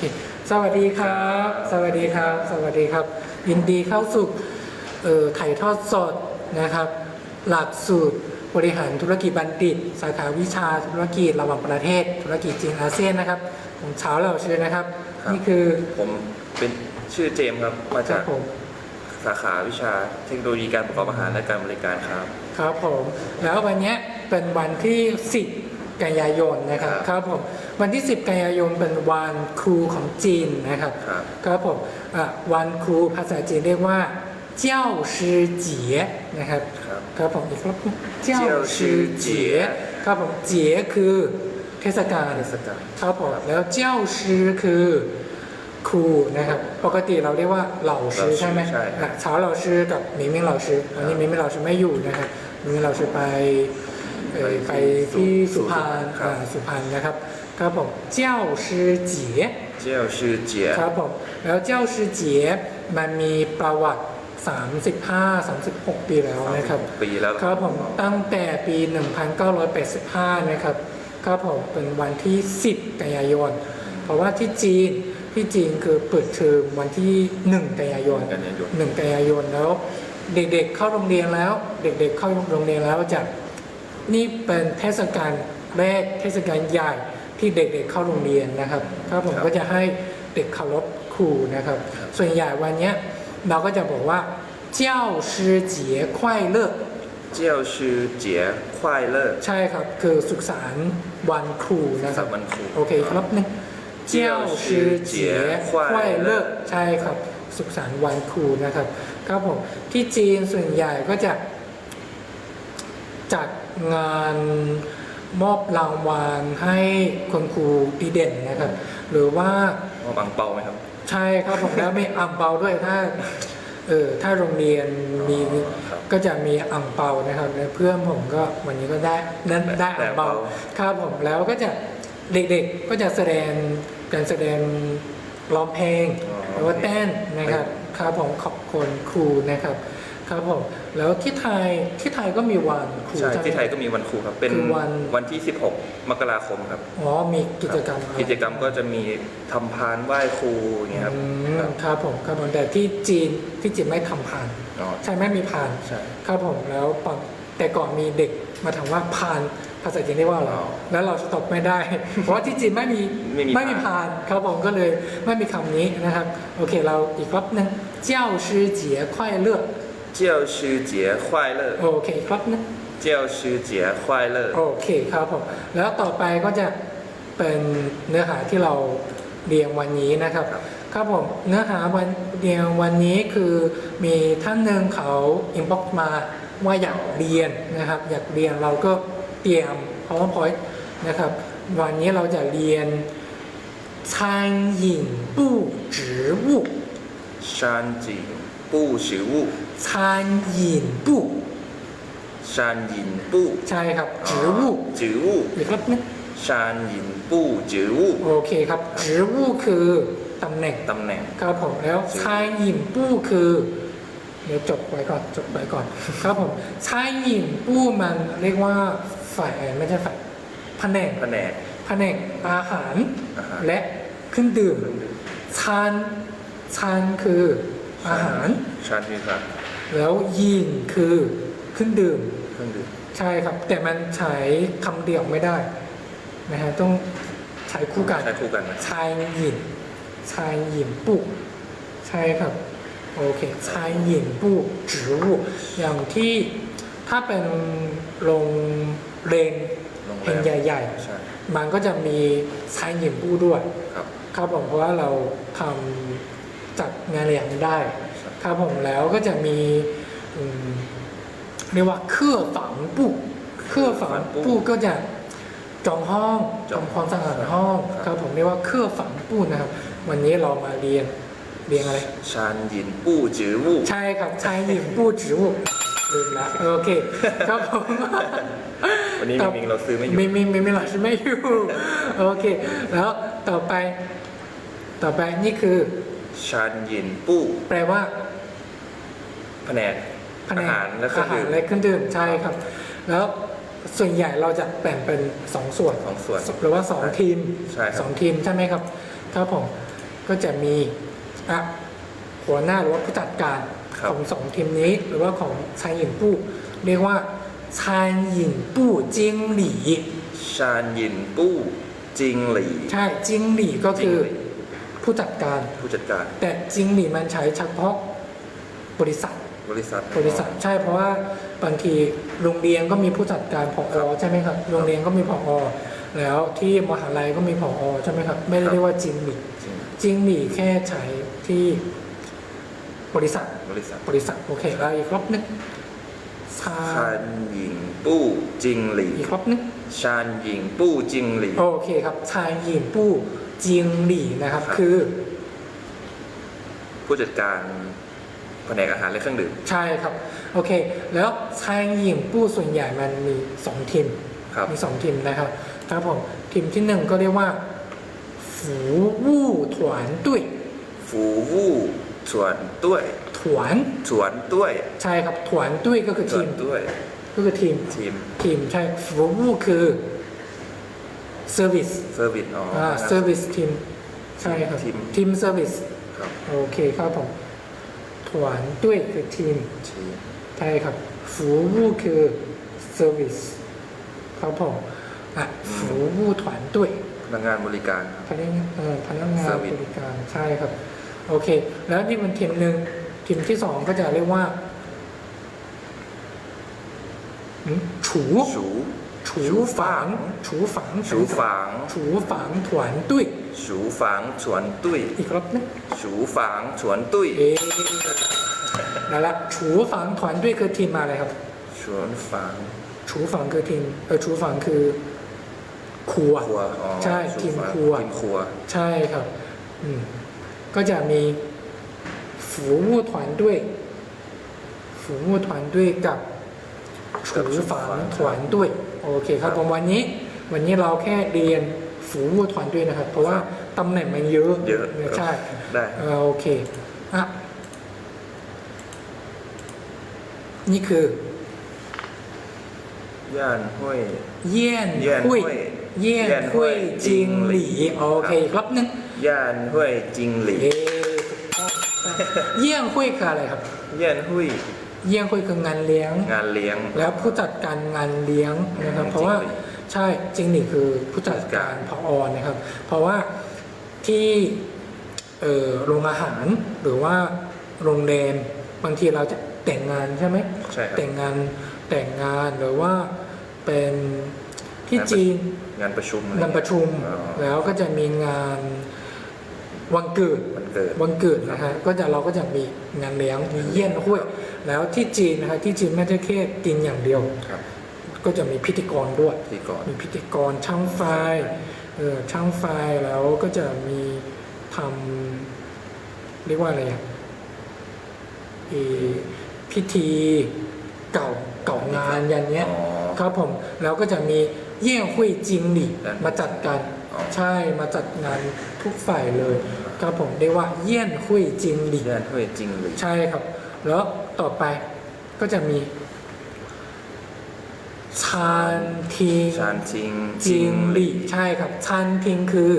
เคสวัสดีครับ สวัสดีครับ สวัสดีครับ ยินดีเข้าสู่เอ่อถ่ายทอดสดนะครับ หลักสูตรบริหารธุรกิจบัณฑิต สาขาวิชาธุรกิจระหว่างประเทศ ธุรกิจจีนอาเซียนนะครับของเช้าเราเชิญนะครับครับ นี่คือผมเป็นชื่อเจมส์ครับมาครัจาบกผมสาขาวิชาเทคโนโลยีการประกอบอาหารและการบริการครับ ครับผม แล้ววันเนี้ยเป็นวันที่ 10 กันยายนนะครับ ครับครับผม วันที่ 10 กันยายนเป็นวันครูของจีนนะครับครับครับผมอะวันครูภาษาจีนเรียกว่าเจ้าชื่อเจี๋ยนะครับครับ ครับผมอีกรอบหนึ่งเจ้าชื่อเจี๋ยครับผมเจี๋ยคือเทศกาล เทศกาล ครับผมแล้วเจ้าชื่อคือครูนะครับ ปกติเราเรียกว่าเหล่าชื่อใช่ไหมใช่ครับ อะเช้าเหล่าชื่อกับหมิงมิงเหล่าชื่อวันนี้หมิงมิงเหล่าชื่อไม่อยู่นะครับหมิงมิงเหล่าชื่อไปเอ่อไปที่สุพรรณครับอ่าสุพรรณนะครับ ครับผมเจ้าชื่อเจี๋ยเจ้าชื่อเจียครับผมแล้วเจ้าชื่อเจี๋ยมันมีประวัติ 35-36 ปีแล้วนะครับปีแล้วครับผมตั้งแต่ปี 1985 นะครับครับผมเป็นวันที่ 10 กันยายน เพราะว่าที่จีนที่จีนคือเปิดเทอมวันที่ 1 กันยายนกันยายน1กันยายนแล้ว เด็กๆเข้าโรงเรียนแล้ว เด็ก ๆ เข้าโรงเรียนแล้วจะนี่เป็นเทศกาลแรกเทศกาลใหญ่ ที่เด็กๆเข้าโรงเรียนนะครับครับผมก็จะให้เด็กเคารพครูนะครับ ส่วนใหญ่วันเนี้ยเราก็จะบอกว่าเจ้าชื่อเจี๋ยควายเลิกเจ้าชื่อเจียควายเลิศใช่ครับ คือสุขสันต์วันครูนะคสัรักบวันครูโอเคครับหนึงเจ้าชื่อเจี๋ยควายเลิกใช่ครับ สุขสันต์วันครูนะครับครับผมที่จีนส่วนใหญ่ก็จะจัดงาน มอบรางวัลให้คุณครูดีเด่นนะครับ หรือว่าว่าบังเปาไหมครับ ใช่ครับผมแล้วมีอ่างเปาด้วยถ้าเออถ้าโรงเรียนมีครับก็จะมีอ่างเปานะครับแล้วเพื่อนผมก็วันนี้ก็ได้นั้นได้อ่างเปาได้อ่างเปา ครับผมแล้วก็จะเด็กๆก็จะแสดงการแสดงร้องเพลง หรือว่าเต้นนะครับครับผมขอบคุณครูนะครับ ครับผมแล้วที่ไทยที่ไทยก็มีวันครูใช่ใช่ไหมที่ไทยก็มีวันครูครับ เป็นคือวัน วันที่ 16 มกราคมครับอ๋อมีกิจกรรมอะไรกิจกรรมก็จะมีทำพานไหว้ครูอย่างเงี้ยครับอืมครับ ครับผมครับผมแต่ที่จีนที่จีนไม่ทำผ่าน อ๋อ ใช่ไหมมีผ่าน ใช่ ครับผมแล้วปอนแต่ก่อนมีเด็กมาถามว่าผ่านภาษาจีนเรียกว่าอะไรอ๋อแล้วเราตอบไม่ได้ เพราะว่าที่จีนไม่มีไม่มีไม่มีผ่านครับผมก็เลยไม่มีคำนี้นะครับ โอเคเราอีกรอบหนึงเจ้าชื่อเจี๋ยควายเลือก เจ้าชื่อเจียควายเลิศ โอเคอีกรอบหนึง เจ้าชื่อเจียควายเลิศ โอเคครับผมแล้วต่อไปก็จะเป็นเนื้อหาที่เราเรียนวันนี้นะครับ ครับผมเนื้อหาวันเรียนวันนี้คือมีท่านหนึ่งเขาอินบ็อกมาว่าอยากเรียนนะครับ อยากเรียนเราก็เตรียม PowerPoint นะครับ วันนี้เราจะเรียน餐饮部植物山景不食物 餐饮部ยินใช่ครับจือพือวูหรือครับนะชานยินปูจือโอเคครับจือวูคือตำแหน่งตำแหน่งครับผมแล้ว餐饮部คือ เดี๋ยวจบไว้ก่อนจบไว้ก่อน ครับผม餐饮部มันเรียกว่าฝ่ายไม่ใช่ฝ่ายแผนกแผนกแผนกอาหาร และเครื่องดื่มชานชานคืออาหารชานคือครับ แล้วยินคือเครื่องดื่ม เครื่องดื่มใช่ครับ แต่มันใช้คำเดียวไม่ได้นะฮะต้องใช้คู่กันใช้คู่กันนะชายหญิงชายหญิงปุกใช่ครับโอเคชายหญิงปุก植物อย่างที่ถ้าเป็นโรงเรียนโรงแรแห่งมใหญ่ใช่ๆ มันก็จะมีชายหญิงปุด้วยครับ ครับผมเพราะว่าเราทำ จัดงานเลี้ยงได้ครับผมแล้วก็จะมีเรียกว่าเครื่องฝังปูเครื่องฝังปูก็จะจองห้องจองความสะอาดห้องครับผมเรียกว่าเครื่องฝังปูนะครับ วันนี้เรามาเรียนเรียนอะไรชานหยินปูจือวูใช่ครับชานหยินปูจือวูลืมละโอเคครับผมวันนี้มิงเราซื้อไม่อยู่มิไม่งมิงเราซื้อไม่อยู่โอเค แล้วต่อไป ต่อไปนี่คือ ชานยินปูแปลว่า แผนกแผนอากหารและเครื่องอาหารดื่ม และเครื่องดื่มใช่ครับ แล้วส่วนใหญ่เราจะแบ่งเป็นสองส่วนสองส่วนหรือว่าสองทีมใช่ครับ สองทีมใช่ไหมครับครับผมก็จะมีอะหัวหน้าหรือว่าผู้จัดการครับของสองทีมนี้ หรือว่าของชายหญิงปู้เรียกว่าชายหญิงปู้จิงหลีชาญยินปู้จิงหลี่ใช่จิงหลีก็คือจิงหลี่ ผู้จัดการ ผู้จัดการแต่จิงหลีมันใช้เฉพาะบริษัท บริษัท บริษัทใช่เพราะว่าบางทีโรงเรียนก็มีผู้จัดการผอใช่ไหมครับโรงเรียนก็มีผอแล้วที่มหาลัยก็มีผอใช่ไหมครับ ไม่ได้เรียกว่าจิงหลีจริงจิงหลีแค่ใช้ที่บริษัท บริษัท บริษัทโอเคแล้วอีกรอบนึงชาชาญหญิงปู้จิงหลี่อีกรอบนึงชาญหญิงปู้จิงหลี่โอเคครับชายหญิงปู้ จิงหลีนะครับ ครับ คือผู้จัดการแผนกอาหารและเครื่องดื่มใช่ครับ โอเค แล้วชายหญิงปู้ส่วนใหญ่มันมีสองทีม ครับ มีสองทีมนะครับครับผมทีมที่หนึ่งก็เรียกว่าฝูวู่ถวนตุ้ยฟูวู้สวนต้วยถวนสวนต้วยใช่ครับถวนตุ้ยก็คือสวทีนม ต้วยก็คือทีมทีมทีมใช่ฝูวู่คือ เซอร์วิสเซอร์วิสอ๋ออ่าอ่าเซอร์วิสทีมใช่ครับทีมทีมเซอร์วิสครับโอเคครับผมถวนตุ้ยคือทีมทีมใช่ครับฝูวู่คือเซอร์วิสครับผมอะฝูวู่ถวนตุ้ยพนักงานบริการพนักงานเอ่อพนักงาน Service บริการใช่ครับ โอเค แล้วนี่เป็นทีมหนึ่งทีมที่สองก็จะเรียกว่าหืมฉูสู ฉูฝังฉูฝัง สูฝาง ฉูฝังถวนตุ้ย สูฝางสวนตุ้ย อีกรอบนึง สูฝางสวนตุ้ย เอ๊ะนั่นละฉูฝังถวนตุ้ยคือทีมอะไรครับ สวนฝาง ฉูฝังคือทีมเออฉูฝังคือครัว ครัวอ๋อ ใช่ สู ทีม ฝาง ครัว ทีมครัว ใช่ครับ อืม ก็จะมีฝูวู่团队ฝูวู่团队กับฉูฝัง团队 โอเคครับผมวันนี้วันนี้เราแค่เรียนฝูวู่团队นะครับ เพราะว่าตำแหน่งมันเยอะเยอะใช่ได้เออโอเคอะนี่คือ ย่านห้วย เยี่ยนเยี่ยนหุยห้วยเยี่ยเยี่ยนนห้หุวยยจิงหลีจิงหลีโอเคครับรอบนึงย่านห้วยจิงหลี่เอ๊ะถูกต้องเยี่ยงคุยคืออะไรครับย่านห้วย เยี่ยงคุยคืองานเลี้ยง งานเลี้ยง แล้วผู้จัดการงานเลี้ยงนะครับอืมเพราะว่าจริงหลีใช่จริงนี่คือผู้จัดการพออนะครับ เพราะว่าที่เอ่อโรงอาหารหรือว่าโรงแรมบางทีเราจะแต่งงานใช่ไหมใช่ครับแต่งงานแต่งงานหรือว่าเป็นที่งานประจีนงานประชุมอไงานประชุมอ๋อแล้วก็จะมีงาน วันเกิดวันเกิดวันเกิดนะฮะก็จะเราก็จะมีงานเลี้ยงมีเยี่ยนห้วย แล้วที่จีนนะฮะที่จีนไม่ได้แค่กินอย่างเดียวครับก็จะมีพิธีกรด้วยที่ก่อนมีพิธีกรช่างไฟเออช่างไฟแล้วก็จะมีทำเรียกว่าอะไรอะเอ่อพิธีเก่าเก่างานอย่างเงี้ยอ๋อครับผมแล้วก็จะมีเยี่ยนหุยจิงหลี่ด้านมาจัดการอ๋อ ใช่มาจัดงานทุกฝ่ายเลยครับผมเรียกว่าเยี่ยนหุยจิงหลี่ย่านห้วยจิงหลี่ใช่ครับ แล้วต่อไปก็จะมีชานทิงชานชิงจิงหลี่ใช่ครับชานทิงคือ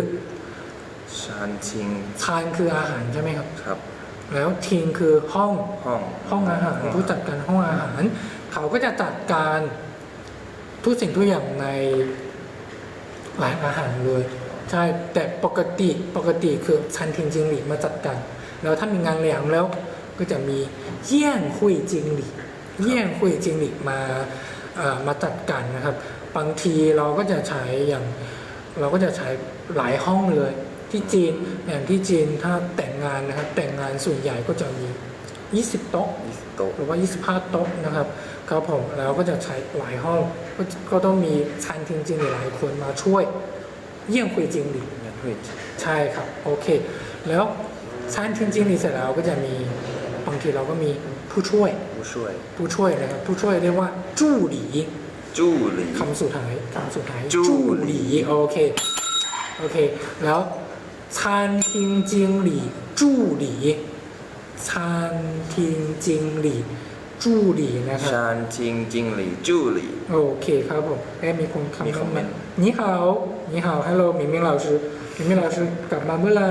ชานชิงชานคืออาหารใช่ไหมครับ ครับ แล้วทิงคือห้องห้องห้องอาหารผู้จัดการห้องอาหาร เขาก็จะจัดการทุกสิ่งทุกอย่างใน ร้านอาหารเลย ใช่แต่ปกติปกติคือชันทิงจิงหลีมาจัดการแล้วถ้ามีงานเลี้ยงแล้วก็จะมีเยี่ยนคุยจิงหลีเยี่ยนคุยจิงหลีมามาจัดการนะครับ บางทีเราก็จะใช้อย่างเราก็จะใช้หลายห้องเลย ที่จีนอย่างที่จีนถ้าแต่งงานนะครับแต่งงานส่วนใหญ่ก็จะมี 20 โต๊ะยี่สิบโต๊ะ หรือว่า 25 โต๊ะนะครับครับผมแล้วก็จะใช้หลายห้องก็ก็ต้องมีชันจริงๆหลายคนมาช่วย เยี่ยมคุยจริงหลีย่านห้วยจิงใช่ครับโอเค แล้วชันจริงๆหลีเสร็จแล้วก็จะมีบางทีเราก็มีผู้ช่วยผู้ช่วย ผู้ช่วยนะครับผู้ช่วยเรียกว่าจู้หลีจู้หลี่คำสุดท้ายคำสุดท้ายจู้จู้หหลีลีโอเคโอเค แล้วชันทิงจิงหลีจู้หลี ชันทิงจิงหลีจู้หลีนะครับ ชานชิงจิงหลี่จู้หลี่ โอเคครับผมแอบมีคน มี คำ ค ค อ อ ม ม เม เม น น ต์ ต์ 你好你好 hello 明明老师明明老师กลับมาเมื่อไหร่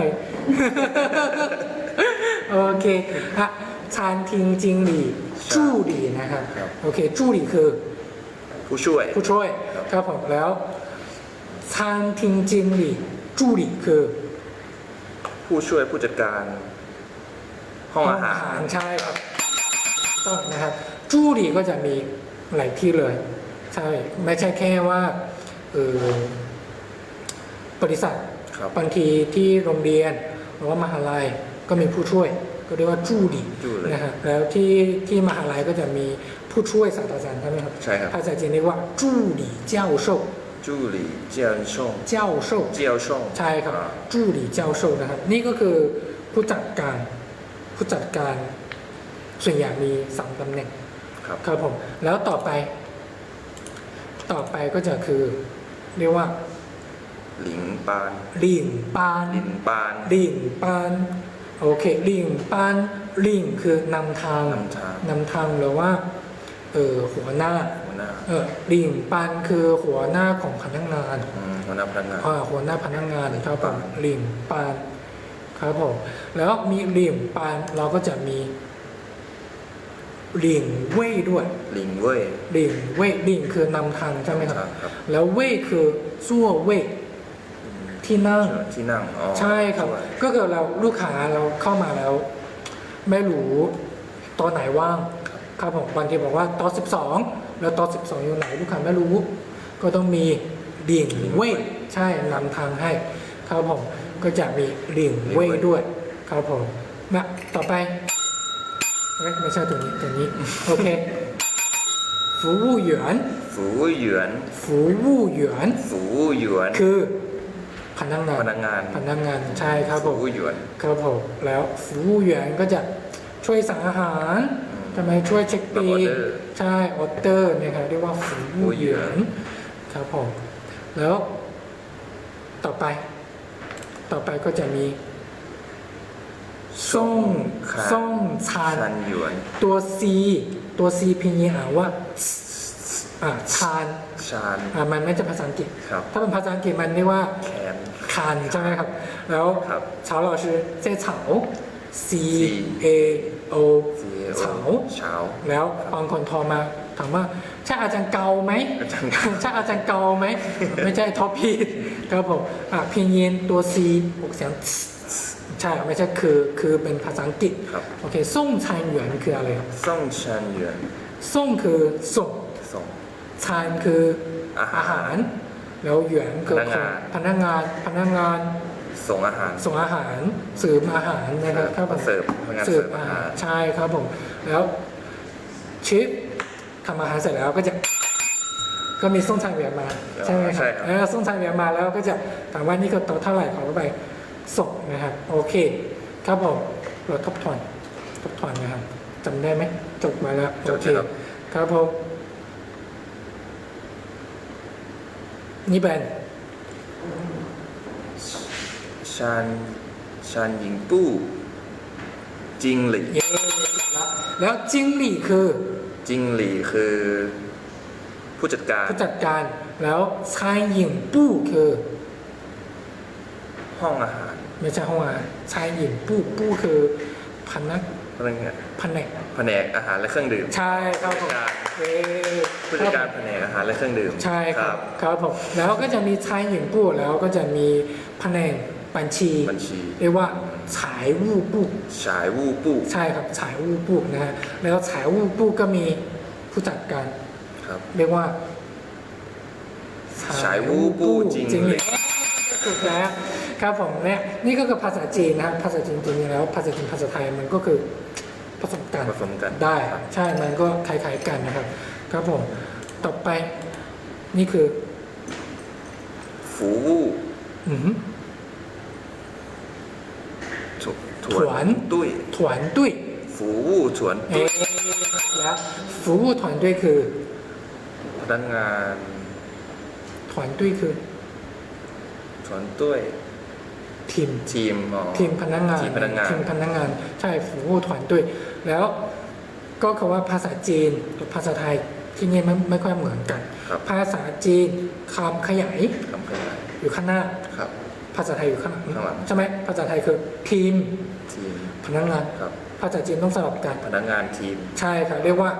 โอเคอ่ะ餐厅经理助理นะครับ ครับ โอเค助理คือ ผู้ช่วย ผู้ช่วย ครับ ครับผมแล้ว餐厅经理助理คือ ผู้ช่วยผู้จัดการ ห้องอาหารใช่ครับต้องนะครับจูดีก็จะมีหลายที่เลยใช่ไม่ใช่แค่ว่าเออบริษัทครับบางทีที่โรงเรียนหรือว่ามหาลัยก็มีผู้ช่วย ก็เรียกว่าจูดีจูเลยนะฮะแล้วที่ที่มหาลัยก็จะมีผู้ช่วยศาสตราจารย์ใช่ไหมครับใช่ครับภาษาจีนเรียกว่าจูดีเจ้าโชจูหลี่เจียนช่งเจ้าโชเจียวช่งใช่ครับอ่าจูหลีเจ้าโชว์นะครับ นี่ก็คือผู้จัดการ ผู้จัดการส่วนใหญ่มีสามตำแหน่งครับครับผม แล้วต่อไป ต่อไปก็จะคือ เรียกว่าหลิงปานลิงปานลินปานลิงปานโอเคลิงปานลิงคือนำทางนำทางนำทางหรือว่าเออหัวหน้าหัวหน้าเออลิงปานคือหัวหน้าของพนักงานอืมหัวหน้าพนักงานอ่าหัวหน้าพนักงานครับผมปานหลิงปาน ครับผมแล้วมีหลิงปานเราก็จะมีหลิงเว่ยด้วยหลิงเว่ยหลิงเว่ยหลิงคือนำทางใช่ไหมครับ ครับแล้วเว่ยคือซั่วเว่ยที่นั่ง ที่นั่งอ๋อใช่ครับช่วยก็เกิดเราลูกค้าเราเข้ามาแล้ว ไม่รู้ตอนไหนว่าง ครับผมบางทีบอกว่าตอน12แล้วตอน12อยู่ไหนลูกค้าไม่รู้ ก็ต้องมีหลิงเว่ยใช่นำทางให้ ครับผม ก็จะมีเหลี่ยงเว้ยด้วยครับผมมาต่อไปไม่ใช่ตัวนี้ตัวนี้โอเคฟูวู่หยวนฝูเหยืนฟูวูหยวนฝูเหยืนคือพนักงานพนักงานพนักงานใช่ครับผมฝูเครับผมแล้วฟูวูหยวนก็จะช่วยสั่งอาหารทำไมช่วยเช็คปีใช่ออเดอร์เนี่ยครับเรียกว่าฝูวูหยวนครับผมแล้วต่อไป ต่อไปก็จะมีซ่งค่ะซ่งชันตัวซีตัวซีพิยงยีาว่าอ่าชันชาน อ่ามันไม่ใช่ภาษาอังกฤษถ้าเป็นภาษาอังกฤษมันเรียกว่าแขน คานใช่ไหมครับ แล้วเฉาหล่อชื่อเจ้าเฉา C A O เฉา เช้า แล้วบางคนทอมา ถามว่าใช่อาจารย์เกาไหมอาจารย์ใช่อาจารย์เกาไหมไม่ใช่ท็อปพีครับผมอะพินยินตัว C ออกเสียงใช่ไม่ใช่คือคือเป็นภาษาอังกฤษครับโอเคส่งชานหยวนคืออะไรครับส่งชันหยวนส่งคือส่งส่งชานคืออาหารอาหาร แล้วหยวนคือพนักงานพนักงานพนักงานส่งอาหารส่งอาหารเสิร์ฟอาหารนะครับครับผมเสิร์ฟพนักงานเสิร์ฟเสิร์ฟอาอาหาหารรใช่ครับผมแล้วเชฟ ทำอาหารเสร็จแล้วก็จะก็มีส่งชางเหวียนมาใช่ไหมคใช่รับครับเออส่งชางเหวียนมาแล้วก็จะถามว่านี่คือโต๊ะเท่าไหร่ขอเข้าไปส่งนะครับ โอเค ครับผมเราทบทวนทบทวนนะครับจำได้ไหมจบมาแล้วโอเคครับผมนี่เป็นชันชันหญิงปู้จิงหลี่เย้แล้วแล้วจิ้งหลี่คือ จิงหลี่คือ ผู้จัดการ ผู้จัดการแล้วชายหญิงปู้คือ ห้องอาหารไม่ใช่ห้องอาหารชายหญิงปู้ปู้คือพนักพนักงานแผนกแผนกอาหารและเครื่องดื่ม ใช่ครับผมเอ่อผู้จัดการแผนกอาหารและเครื่องดื่มใช่ครับครับผมแล้วก็จะมีชายหญิงปู้แล้วก็จะมีแผนกบัญชีบัญชีเรียกว่า ฉายวู่ปู้ฉายวู้ปู้ใช่ครับฉายวู่ปู้นะฮะแล้วฉายวู่ปู้ก็มีผู้จัดการครับ เรียกว่าฉายวู่ปู้จริงจริงเลเลยยถูกแล้วครับผมเนี่ยนี่ก็คือภาษาจีนนะครับภาษาจีนจริงๆแล้วภาษาจีนภาษาไทยมันก็คือผสมกันผสมกันได้ครับใช่มันก็คล้ายๆกันนะครับ ครับผมต่อไปนี่คือฝูวู้อือหือ ถวถวนตุ้ยถวนตุ้ยฝูวู้ถวนเอ๊ะและฟูวูถวนตุ้ยคือพนักงานถวนตุ้ยคือถวนตุ้ยทีมทีมอ๋อทีมพนักงานทีมพนักงานทีมพนักงานใช่ฝูวูถวนตุ้ยแล้วก็คำว่าภาษาจีนกับภาษาไทยที่นี่ไม่ไม่ค่อยเหมือนกันครับภาษาจีนคำขยายคำขยายอยู่ข้างหน้าครับ ภาษาไทยอยู่ข้างหลังข้างหลัง ใช่ไหมภาษาไทยคือทีมทีมพนักงาน ครับภาษาจีนต้องสลับกัน พนักงานทีมใช่ค่ะเรียกว่า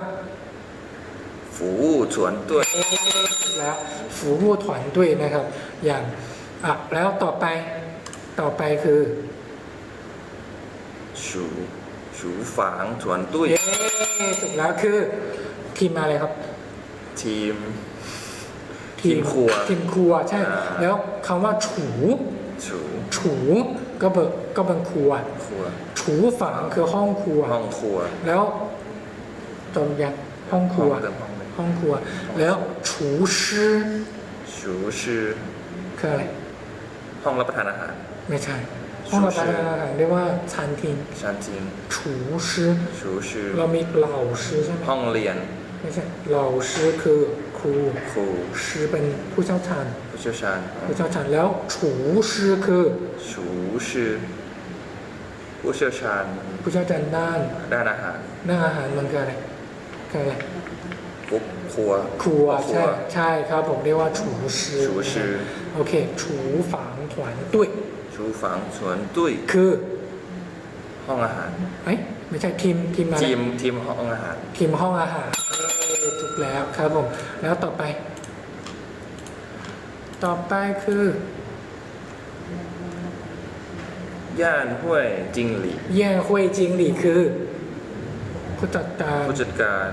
ฝูฉวนตัวยและฝูผู้ถอนด้วยนะครับ อย่างอะแล้วต่อไปต่อไปคือ ชูชูฝางฉวนตุ้ยเย้ถูกแล้วคือทีมอะไรครับทีม ทีมครัวทีมครัวใช่ อ่า แล้วคำว่าฉู ชูฉูก็เบิกก็เป็นครัวครัวฉูฝางคือห้องครัว ห้องครัว แล้วจนยังห้องครัว ห้องเดิมห้องเลยห้องครัว แล้วฉูชื่อชูชื่อคืออะไรห้องรับประทานอาหาร ไม่ใช่ ห้องรับประทานอาหารเรียกว่าชานทิงชานทิงฉูชื่อชูชื่อเรามีเหล่าชื่อใช่ไหมห้องเรียน ไม่ใช่เหล่าชื่อคือครูครูชื่อเป็นผู้เชี่ยวชาญผู้ เชี่ยวชาญผู้เชี่ยวชาญแล้วฉูชื่อคือชูชื่อผู้เชี่ยวชาญผู้เชี่ยวชาญด้านด้านอาหารด้านอาหารมันคืออะไรคืออะไรกุ๊กครัวครัวครัใช่ใช่ครับผมเรียกว่าฉูชื่อชูชื่อโอเคฉูฝางถวนตุ้ยชูฝางฉวนตุ้ยคือ ห้องอาหารเอ้ยไม่ใช่ทีมทีมอะไรทีมทีมห้องอาหารทีมห้องอาหารเอ้ยถูกแล้วครับผมแล้วต่อไป ต่อไปคือย่านห้วยจิงหลี่เย่ยหุยจิงหลี่คือ ผู้จัดการผู้จัดการ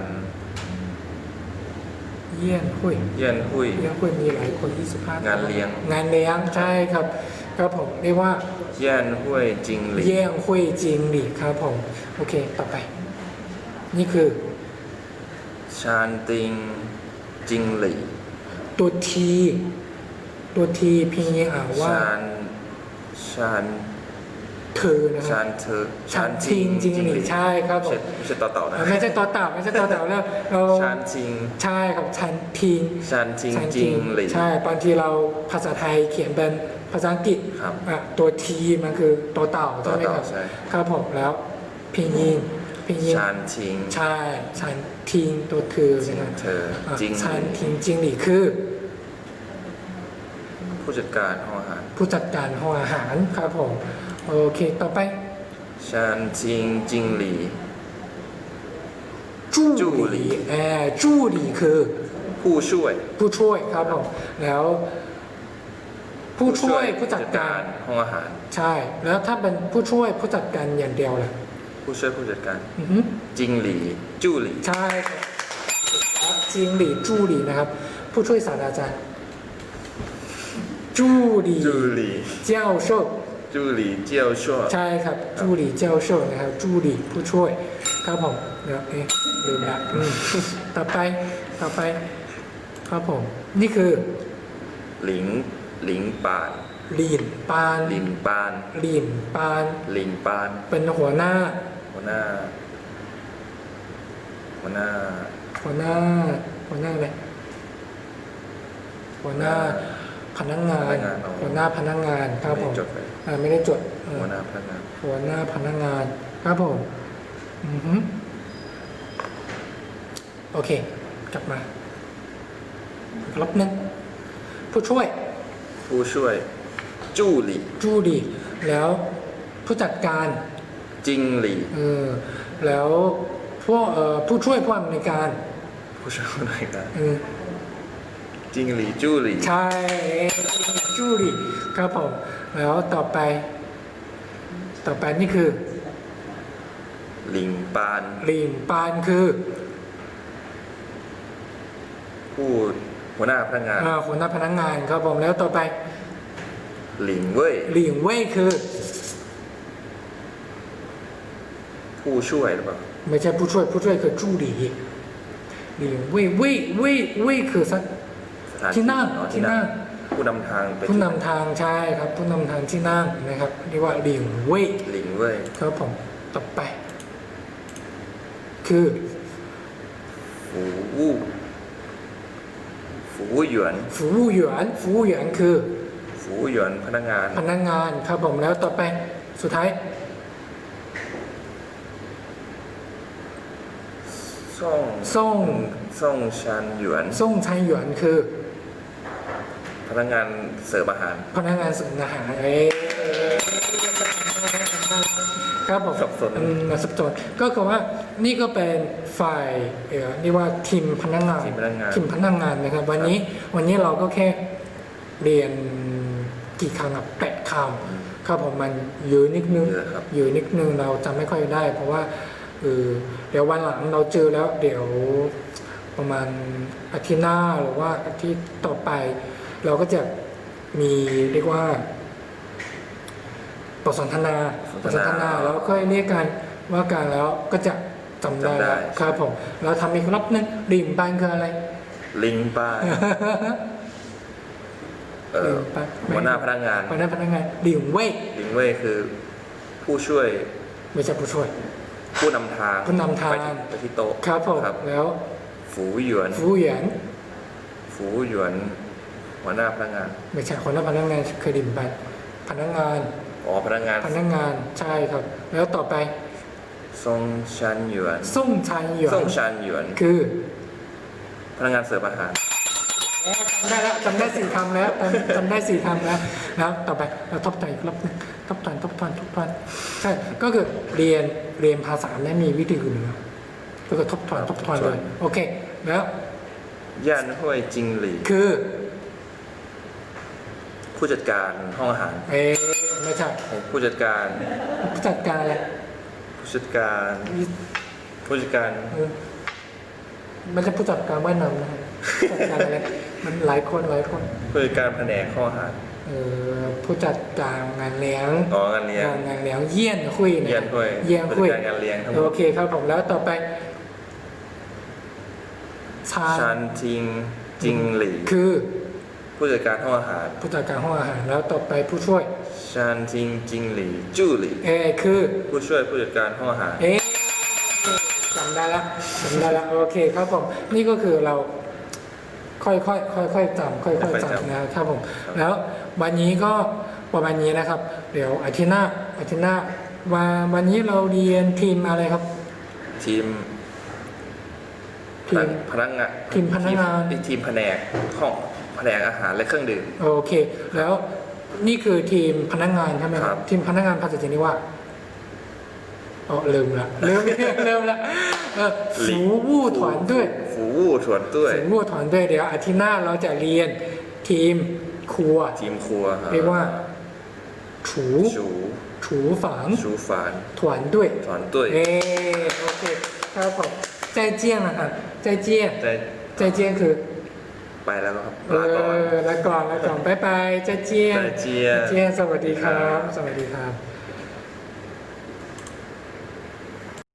เยี่ยนหุยเย่านห้วย เยี่ยนหุยมีหลายคนที่สุภาพงานเลี้ยง งานเลี้ยงใช่ครับ ครับผมเรียกว่า ย่านห้วยจิงหลี่เยี่ยงหุยจิงหลี่ครับผม โอเค ต่อไป นี่คือ ชานติงจิงหลี่ตัวที ตัวทีพิมพ์อ่านว่า ชานชานเธอนะคชารับนเธอชานทิงจิงหลี่ใช่ครับผไม่ใช่มไม่ใช่ต่อเต่านะไม่ใช่ต่อเต่าไม่ใช่ต่อเต่าแล้วเราชานทิงใช่ครับชันทิง ชานทิงชันจิงหลี่ใช่บางทีเราภาษาไทยเขียนเป็นภาษาอังกฤษครับอะตัวทีมันคือตัวเต่าใช่ไหมครับต่อเต่าใช่ ครับผมแล้วพิงยิงพิงยิงชานทิงใช่ชันทิงตัวเธอจิงนะครับเธออะจิงหชันลี่ทิงจิงหลี่คือ ผู้จัดการห้องอาหารผู้จัดการห้องอาหารครับผม โอเคต่อไปชานทิงจิงหลี่จู้จู้หหลี่ลี่แอร์จู้หลี่คือผู้ช่วยผู้ช่วยครับผมแล้ว ผู้ช่วยผู้จัดการห้องอาหาร ใช่ แล้วถ้าเป็นผู้ช่วยผู้จัดการอย่างเดียวล่ะผู้ช่วยผู้จัดการอือฮึจิงหลี่จู้หลี่ใช่ครับจิงหลี่จู้หลี่นะครับ ผู้ช่วยศาสตราจารย์ จู้หลี่จู้หลี่เจ้าโชคจู้หลี่เจียวชั่วใช่ครับจู้หลี่เจ้าโชคนะครับจู้หลี่ผู้ช่วยครับผมเดี๋ยวเอ๊ะลืมละอืมต่อไปต่อไปครับผม นี่คือ หลิงหลิงปานหลีนปานหลิงปานหลีนปานหลิงปาน เป็นหัวหน้า หัวหน้า หัวหน้า หัวหน้า หัวหน้าอะไรหัวหน้า พนักงานพนักงานอ๋อหัวหน้าพนักงานครับผมไม่ได้จดไปอ่าไม่ได้จดเออหัวหน้าพนักงานหัวหน้าพนักงานครับผมอือฮึโอเค กลับมาอีกรอบหนึงผู้ช่วยผู้ช่วย จู้หลี่จูดี แล้วผู้จัดการ จิงหลี่เออแล้วพวกเอ่อผู้ช่วยผู้อำนวยการผู้ช่วยผู้อำนวยการเออ จิงหลี่จู้หลี่ใช่จูดีครับผมแล้วต่อไป ต่อไปนี่คือหลิงปานลีนปานคือผู้หัวหน้าพนักงาน อ่าหัวหน้าพนักงานครับผมแล้วต่อไปหลิงเว่ยหลิงเว่ยคือ ผู้ช่วยหรือเปล่าไม่ใช่ผู้ช่วยผู้ช่วยคือจูดีหลิงเว่ยเว่ยเว่ยเว่ยคือสัก สถานที่นั่งอ๋อที่นั่งผู้นำทางไปผู้นำทางใช่ครับผู้นำทางที่นั่งนะครับเรียกว่าหลิงเว่ยหลิงเว่ยครับผมต่อไป คือฝูวู้ฝูวู้หยวนฝูหยวนฝูหยวนคือฝูวู้หยวนพนักงานพนักงานครับผมแล้วต่อไปสุดท้ายซ่องส่งส่งชันหยวน ส่งชันหยวนคือ พนักงานเสิร์ฟอาหาร พนักงานส่งอาหารเอ้ยครับผมสับสน อืมสับสนก็คือว่านี่ก็เป็นฝ่ายเอ่อเรียกว่าทีมพนักงานทีมพนักงาน ทีมพนักงานนะครับ วันนี้วันนี้เราก็แค่เรียนกี่คำอะแปดคำครับผมมันเยอะนิดนึง เยอะครับ อยู่นิดนึงเราจำไม่ค่อยได้ เพราะว่าเออเดี๋ยววันหลังเราเจอแล้วเดี๋ยวประมาณอาทิตย์หน้าหรือว่าอาทิตย์ต่อไป เราก็จะมีเรียกว่าบทสนทนาบทสนทนาแล้วค่อยเรียกกันว่าการแล้วก็จะจำได้จำได้แล้วครับผม เราทำอีกรอบนึงริมบ้านคืออะไร ลิงป้าเอ่อลิงป้า หัวหน้าพนักงานหัวหน้าพนักงานริมเว่ยลิงเว่ยคือผู้ช่วยไม่ใช่ผู้ช่วย ผู้นำทางผู้นำทาง ไปที่ไปที่โต๊ะครับผมครับแล้ว ฝูหยวน ฟูเหยียน ฝูหยวน หัวหน้าพนักงาน ไม่ใช่คนนั้นพนักงานเคยดิมไปพนักงาน อ๋อพนักงานพนักงานใช่ครับ แล้วต่อไปส่งชันหยวนส่งชันหยวนส่งชันหยวน คือพนักงานเสิร์ฟอาหารจำได้แล้วจำได้สี่คำแล้วจำจำได้สี่คำแล้วแล้วต่อไปเราทบทวนอีกรอบหนึงทบทวนทบทวนทบทวนใช่ก็คือเรียนเรียนภาษาไม่มีวิธีอื่นเลยก็คือทบทวนทบทวนเลยโอเค แล้วย่านห้วยจิงหลีคือ ผู้จัดการห้องอาหาร เอ๊ะไม่ใช่ผู้จัดการ ผู้จัดการอะไรผู้จัดการผู้จัดการเออไม่ใช่ผู้จัดการว่ายน้ำนะครับผู้จัดการอะไรมันหลายคนหลายคน ผู้จัดการแผนกห้องอาหารเออผู้จัดการงานเลี้ยงอ๋องานเลี้ยงงานงานเลี้ยงเยี่ยนคุยนะเยี่ยนห้วยเยี่ยนผู้คุยจัดการงานเลี้ยงทั้งหมโอดเคครับผมแล้วต่อไปชาชันทิงจิงหลีคือ ผู้จัดการห้องอาหาร ผู้จัดการห้องอาหารแล้วต่อไปผู้ช่วยชันทิงจิงหลีจู้หลีเอคือผู้ช่วยผู้จัดการห้องอาหารเอ๊ะจำได้ละจำได้ละโอเคครับผมนี่ก็คือเราค่อยๆค่อยๆจำค่อยๆจำนะครับผมแล้ววันนี้ก็ประมาณนี้นะครับ เดี๋ยวอาทิตย์หน้าอาทิตย์หน้าวันวันนี้เราเรียนทีมอะไรครับ ทีมทีมพนักงานทีมพนักงานทีมทีมแผนกห้อง แผนกอาหารและเครื่องดื่ม โอเค แล้วนี่คือทีมพนักงานใช่ไหมคครัรับบทีมพนักงานภาษาจีนนี่ว่าอ๋อลืมละลืมลืมละเออฝูวู่ถวนด้วยฝูวู่ถวนด้วยฝูวู่ถวนด้วยเดี๋ยวอาทิตย์หน้าเราจะเรียนทีมครัว ทีมครัวคบเรียกว่าถูชูถูฝังชูฝานถวนด้วยถวนด้วยเออโอเคครับผมใจเจียงนะครับใจเจียงใจใจเจียงคือ ไปแล้วครับเอลาก่อนอลาก่อนลาก่อนบ๊ายบายใจเจียงใจเจียใจเจียงสวัสดีครับ สวัสดีครับ